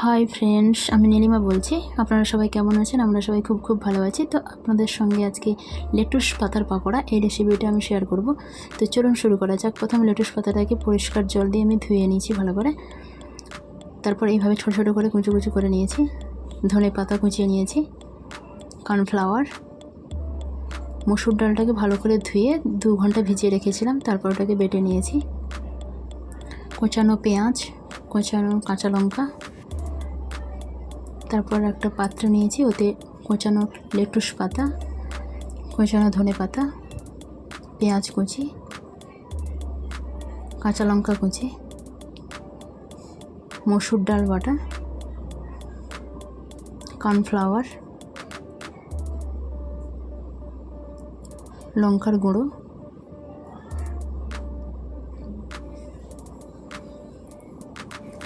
Hi friends আমি নীলিমা বলছি। আপনারা সবাই কেমন আছেন? আমরা সবাই খুব খুব ভালো আছি। তো আপনাদের সঙ্গে আজকে লেটুস পাতার পাকোড়া, এই রেসিপিটা আমি শেয়ার করব। তো চলুন শুরু করা যাক। প্রথম লেটুস পাতাটাকে পরিষ্কার জল দিয়ে আমি ধুয়ে নিয়েছি ভালো করে। তারপর এইভাবে ছোটো ছোটো করে কুচু কুচু করে নিয়েছি। ধনে পাতা কুচিয়ে নিয়েছি। কর্নফ্লাওয়ার মসুর ডালটাকে ভালো করে ধুয়ে দু ঘণ্টা ভিজিয়ে রেখেছিলাম। তারপর ওটাকে বেটে নিয়েছি। কোচানো পেঁয়াজ, কোচানো কাঁচা লঙ্কা তারপর একটা পাত্র নিয়েছি, ওতে কোচানো লেটুস পাতা, কোচানো ধনে পাতা, পেঁয়াজ কুচি, কাঁচা লঙ্কা কুচি, মসুর ডাল বাটা, কর্নফ্লাওয়ার, লঙ্কার গুঁড়ো,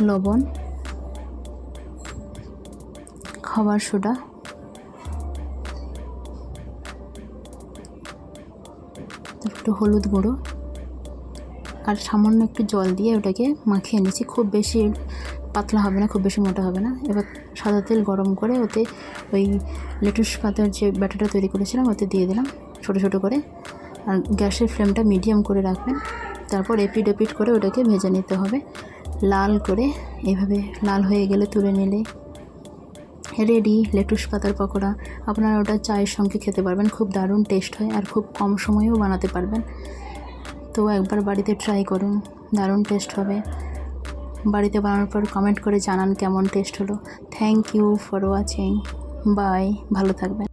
লবণ খাবার সোডা। একটু হলুদ গুঁড়ো। আর সামান্য একটু জল দিয়ে ওটাকে মাখিয়ে নিয়েছি খুব বেশি পাতলা হবে না, খুব বেশি মোটা হবে না। এবার সাদা তেল গরম করে ওতে ওই লেটুস পাতার যে ব্যাটারটা তৈরি করেছিলাম, ওতে দিয়ে দিলাম ছোটো ছোটো করে। আর গ্যাসের ফ্লেমটা মিডিয়াম করে রাখবেন। তারপর এপিড এপিড করে ওটাকে ভেজে নিতে হবে। লাল করে এভাবে লাল হয়ে গেলে তুলে নিলে রেডি, লেটুস পাতার পকোড়া। আপনারা ওটা চায়ের সঙ্গে খেতে পারবেন। খুব দারুণ টেস্ট হয় আর খুব কম সময়েও বানাতে পারবেন। তো একবার বাড়িতে ট্রাই করুন। দারুণ টেস্ট হবে। বাড়িতে বানানোর পর কমেন্ট করে জানান কেমন টেস্ট হলো। Thank you for watching bye ভালো থাকবেন।